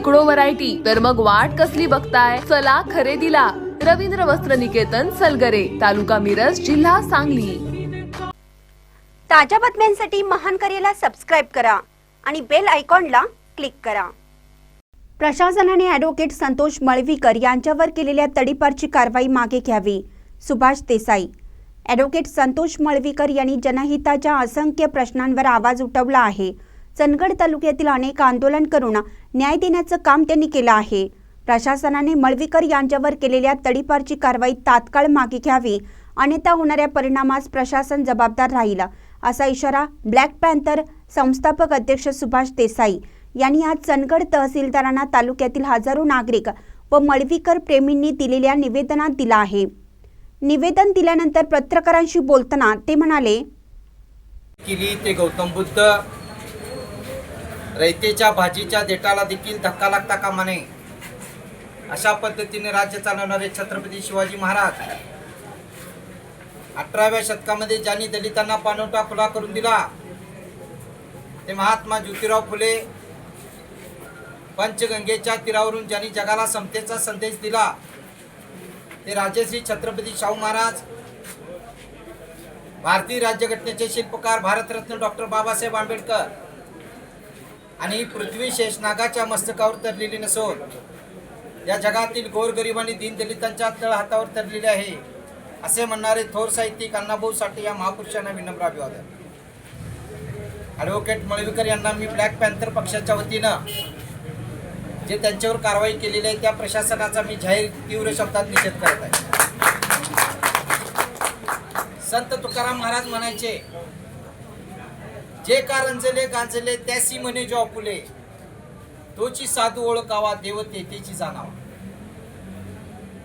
शेकडो व्हरायटी तर मग वाट कसली बघताय? चला खरेदीला. रवींद्र वस्त्र निकेतन सलगरे तालुका मिरज जिल्हा सांगली. ताज्या बातम्यांसाठी महान करेला सबस्क्राईब करा आणि बेल आयकॉनला क्लिक करा. प्रशासनाने ॲडव्होकेट संतोष मळवीकर यांच्यावर केलेल्या तडीपारची कारवाई मागे घ्यावी सुभाष देसाई. ॲडव्होकेट संतोष मळवीकर यांनी जनहिताच्या असंख्य प्रश्नांवर आवाज उठवला आहे. चंदगड तालुक्यातील अनेक आंदोलन करून न्याय देण्याचं काम त्यांनी केलं आहे. प्रशासनाने मळवीकर यांच्यावर केलेल्या तडीपारची कारवाई तात्काळ मागे घ्यावी. अन्यथा होणाऱ्या परिणामास प्रशासन जबाबदार राहील असा इशारा ब्लॅक पॅन्थर संस्थापक अध्यक्ष सुभाष देसाई यांनी आज चंदगड तहसीलदारांना तालुक्यातील हजारो नागरिक व मळवीकर प्रेमींनी दिलेल्या निवेदनात दिला आहे. निवेदन दिल्यानंतर पत्रकारांशी बोलताना ते म्हणाले केली ते गौतम बुद्ध रयतेच्या भाजीच्या देटाला देखील धक्का लागता कामा नये. अशा पद्धतीने राज्य चालवणारे छत्रपती शिवाजी महाराज अठराव्या शतकामध्ये ज्यांनी दलितांना पानवटा खुला करून दिला ते महात्मा ज्योतिराव फुले पंचगंगेच्या तीरावरून ज्यांनी जगाला समतेचा संदेश दिला ते राजश्री छत्रपती शाहू महाराज भारतीय राज्यघटनेचे शिल्पकार भारतरत्न डॉक्टर बाबासाहेब आंबेडकर आणि पृथ्वी शेषनागाच्या मस्तकावर तरलेली नसून या जगातील गोरगरीब आणि दीनदलितांच्या तळ हातावर तरलेले आहे असे म्हणणारे थोर साहित्यिक अण्णाभाऊ साठे या महापुरुषांना विनम्र अभिवादन. ॲडव्होकेट मळवीकर यांना मी ब्लॅक पॅन्थर पक्षाच्या वतीनं जे त्यांच्यावर कारवाई केलेली आहे त्या प्रशासनाचा मी जाहीर तीव्र शब्दात निषेध करत आहे. संत तुकाराम महाराज म्हणायचे जे का रंजले गांजले त्यासी म्हणे जो आपुले तोची साधू ओळखावा देवतेची जाणावा.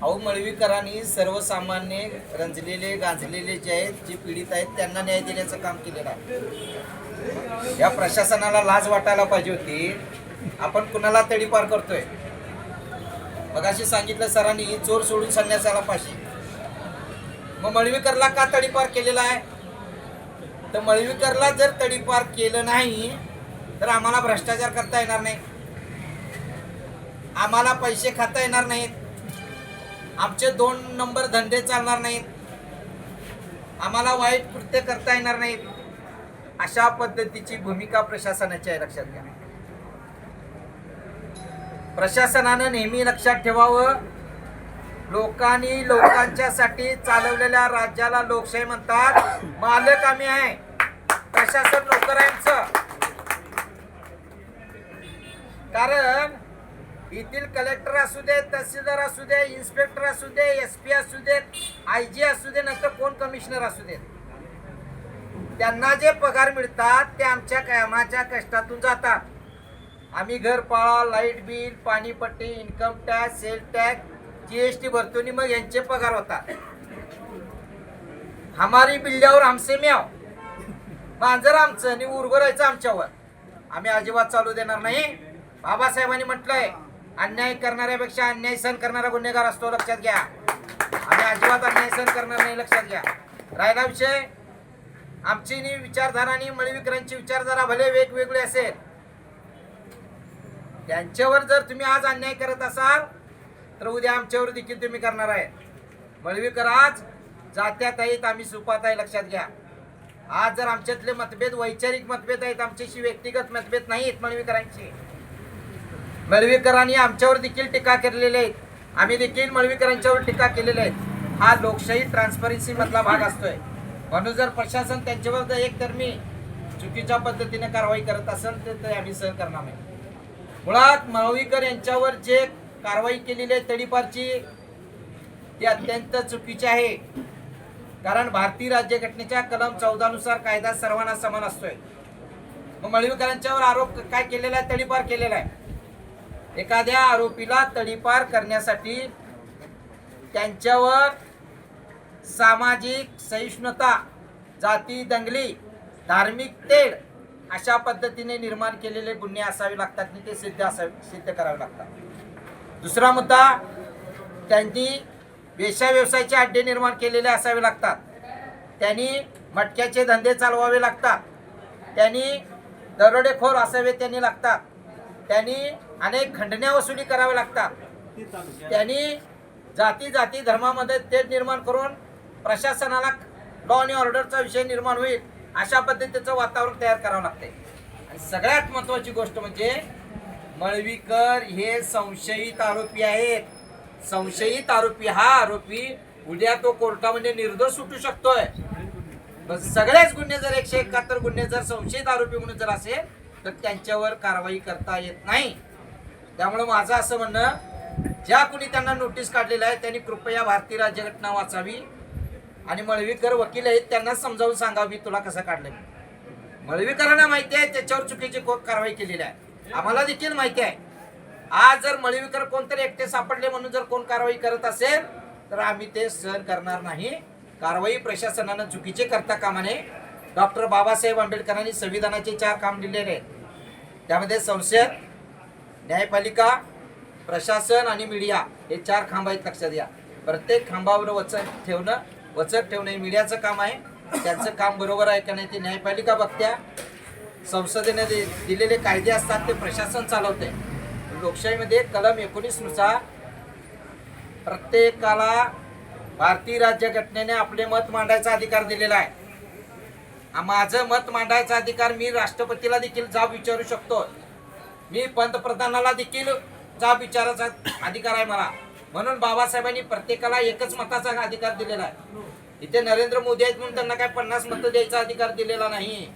अहो मळवीकरांनी सर्वसामान्य रंजलेले गांजलेले जे आहेत जे पीडित आहेत त्यांना न्याय देण्याचं काम केलेलं आहे. या प्रशासनाला लाज वाटायला पाहिजे होती. आपण कुणाला तडीपार करतोय? मगाशी सांगितलं सरांनी चोर सोडून संन्यासाला पाहिजे. मग मळवीकरला का तडीपार केलेला आहे? तर मळवीकरला जर तडीपार केलं नाही तर आम्हाला भ्रष्टाचार करता येणार नाही. आम्हाला पैसे खाता येणार नाहीत. आमचे दोन नंबर धंदे चालणार नाहीत. आम्हाला वाईट कृत्य करता येणार नाहीत. अशा पद्धतीची भूमिका प्रशासनाची आहे लक्षात घ्या. प्रशासनानं नेहमी लक्षात ठेवावं. लोकांनी लोकांच्यासाठी चालवलेल्या राज्याला लोकशाही म्हणतात. मालक आम्ही आहे. प्रशासन नोकरांचं कारण येथील कलेक्टर असू दे तहसीलदार असू दे इन्स्पेक्टर असू दे एस पी असू दे आय जी असू दे नंतर कोण कमिशनर असू देत त्यांना जे पगार मिळतात ते आमच्या कामाच्या कष्टातून जातात. आम्ही घर पाळा light bill पाणीपट्टी income tax sale tax GST भरतो आणि मग यांचे पगार होता. हमारी बिल्ल्यावर आमसे म्याव. मांजर आमचं आणि उरगरायचं आमच्यावर. आम्ही अजिबात चालू देणार नाही. बाबासाहेबांनी म्हटलंय अन्याय करणाऱ्यापेक्षा अन्याय सहन करणारा गुन्हेगार असतो लक्षात घ्या. आम्ही अजिबात अन्याय सहन करणार नाही लक्षात घ्या. राहिला विषय? आमची नी विचारधारा आणि मळवीकरांची विचारधारा भले वेगवेगळी असेल. त्यांच्यावर जर तुम्ही आज अन्याय करत असाल तर उद्या आमच्यावर देखील तुम्ही करणार आहे. मळवीकर आज जात्यात आहेत आम्ही सुपात आहे लक्षात घ्या. आज जर आमच्यातले मतभेद वैचारिक मतभेद आहेत आमच्याशी व्यक्तिगत मतभेद नाहीत मळवीकरांचे. मळवीकरांनी आमच्यावर देखील टीका केलेली आहेत आम्ही देखील मळवीकरांच्यावर टीका केलेली आहेत हा लोकशाही ट्रान्सपरन्सी मधला भाग असतोय. म्हणून जर प्रशासन त्यांच्यावर जर मी चुकीच्या पद्धतीने कारवाई करत असेल तर ते आम्ही सहन करणार नाही. मुळात मळवीकर यांच्यावर जे कारवाई केलेली आहे तडीपारची. ती अत्यंत चुकीची आहे. कारण भारतीय राज्यघटनेच्या कलम चौदानुसार कायदा सर्वांना समान असतोय. मग मळवीकरांच्यावर आरोप काय केलेला आहे? तडीपार केलेला आहे. एखाद्या आरोपीला तडीपार करण्यासाठी त्यांच्यावर सामाजिक सहिष्णुता जाती दंगली धार्मिक तेढ अशा पद्धतीने निर्माण केलेले गुन्हे असावे लागतात आणि ते सिद्ध असावे सिद्ध करावे लागतात. दुसरा मुद्दा त्यांनी वेश्या व्यवसायाचे अड्डे निर्माण केलेले असावे लागतात. त्यांनी मटक्याचे धंदे चालवावे लागतात. त्यांनी दरोडेखोर असावे त्यांनी लागतात. त्यांनी अनेक खंडण्या वसुली कराव्या लागतात. त्यांनी जाती जाती धर्मामध्ये ते निर्माण करून प्रशासनाला लॉ आणि ऑर्डरचा विषय निर्माण होईल अशा पद्धतीचं वातावरण तयार करावं लागते आणि सगळ्यात महत्वाची गोष्ट म्हणजे मळवीकर हे संशयित आरोपी आहेत. संशयित आरोपी हा आरोपी उद्या तो कोर्टामध्ये निर्दोष सुटू शकतोय. सगळेच गुन्हे जर एकशे एकाहत्तर गुन्हे जर संशयित आरोपी म्हणून जर असेल तर त्यांच्यावर कारवाई करता येत नाही. त्यामुळे माझं असं म्हणणं ज्या कुणी त्यांना नोटीस काढलेलं आहे त्यांनी कृपया भारतीय राज्यघटना वाचावी आणि मळवीकर वकील आहेत त्यांना समजावून सांगावी तुला कसं काढलं मी. मळवीकरांना माहिती आहे त्याच्यावर चुकीची कारवाई केलेली आहे. आम्हाला देखील माहिती आहे. आज जर मळवीकर कोणतरी एकटे सापडले म्हणून जर कोण कारवाई करत असेल तर आम्ही ते सहन करणार नाही. कारवाई प्रशासनानं चुकीचे करता कामा नये डॉक्टर बाबासाहेब आंबेडकरांनी संविधानाचे चार काम दिलेले आहेत. त्यामध्ये संसद न्यायपालिका प्रशासन आणि मीडिया हे चार खांब आहेत लक्षात घ्या. प्रत्येक खांबावर वचन ठेवणं वचक ठेवणं हे मीडियाचं काम आहे. त्यांचं काम बरोबर आहे का नाही ते न्यायपालिका बघत्या. संसदेने दि- दिलेले कायदे असतात ते प्रशासन चालवते. लोकशाहीमध्ये कलम एकोणीसनुसार प्रत्येकाला भारतीय राज्यघटनेने आपले मत मांडायचा अधिकार दिलेला आहे. माझं मत मांडायचा अधिकार मी राष्ट्रपतीला देखील जाब विचारू शकतो. मी पंतप्रधानाला देखील जाब विचारायचा अधिकार आहे मला. म्हणून बाबासाहेबांनी प्रत्येकाला एकच मताचा अधिकार दिलेला आहे. इथे नरेंद्र मोदी आहेत म्हणून त्यांना काय पन्नास मतं द्यायचा अधिकार दिलेला नाही.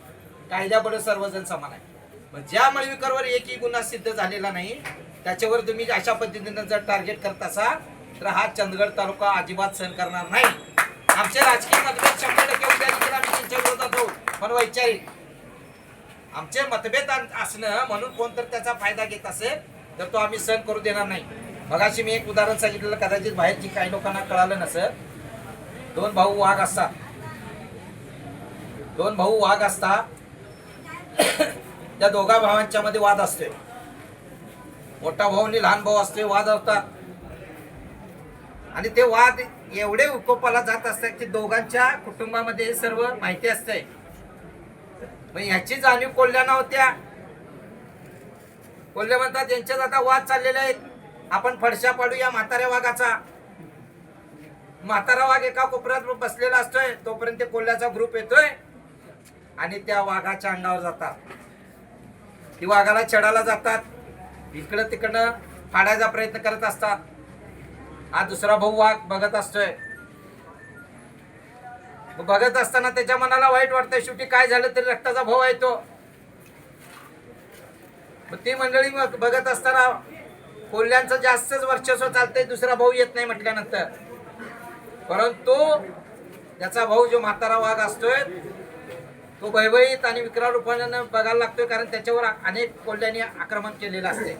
कायद्यापुढे सर्वजण समान आहे मग ज्या मळवीकरवर एकही गुन्हा सिद्ध झालेला नाही त्याच्यावर तुम्ही अशा पद्धतीने जर टार्गेट करत असाल तर हा चंदगड तालुका अजिबात सहन करणार नाही. आमचे राजकीय मतभेद शंभर टक्के उद्या देखील आम्ही त्यांच्या विरोधात होऊ पण वैचारिक. आमचे मतभेद असणं म्हणून कोण तर त्याचा फायदा घेत असेल तर तो आम्ही सहन करू देणार नाही. मगाशी मी एक उदाहरण सांगितलेलं कदाचित बाहेरची काही लोकांना कळालं नसत दोन भाऊ वाघ असतात. दोन भाऊ वाघ असतात. त्या दोघा भावांच्या मध्ये वाद असतोय मोठा भाऊ आणि लहान भाऊ असतोय वाद असतात. आणि ते वाद एवढे उकोपाला जात असतात की दोघांच्या कुटुंबामध्ये हे सर्व माहिती असते. मग ह्याची जाणीव कोल्ह्या होत्या. कोल्हे म्हणतात यांच्यात आता वाद चाललेले आहेत. आपण फडशा पाडू या म्हाताऱ्या वाघाचा. म्हातारा वाघ एका कोपऱ्यात बसलेला असतोय. तोपर्यंत कोल्ह्याचा ग्रुप येतोय. आणि त्या वाघाच्या अंगावर जातात. ती वाघाला चढायला जातात. इकडं तिकडं फाडायचा प्रयत्न करत असतात. हा दुसरा भाऊ वाघ बघत असतोय. बघत असताना त्याच्या मनाला वाईट वाटतंय. शेवटी काय झालं तरी रक्ताचा भाऊ आहे तो. ती मंडळी बघत असताना कोल्ह्यांचं जास्तच वर्चस्व चालतंय. दुसरा भाऊ येत नाही म्हटल्यानंतर. परंतु त्याचा भाऊ जो म्हातारा वाघ असतोय तो भयभयीत आणि विक्राळ रूपाने बघायला लागतोय कारण त्याच्यावर अनेक कोल्ह्यांनी आक्रमण केलेलं असते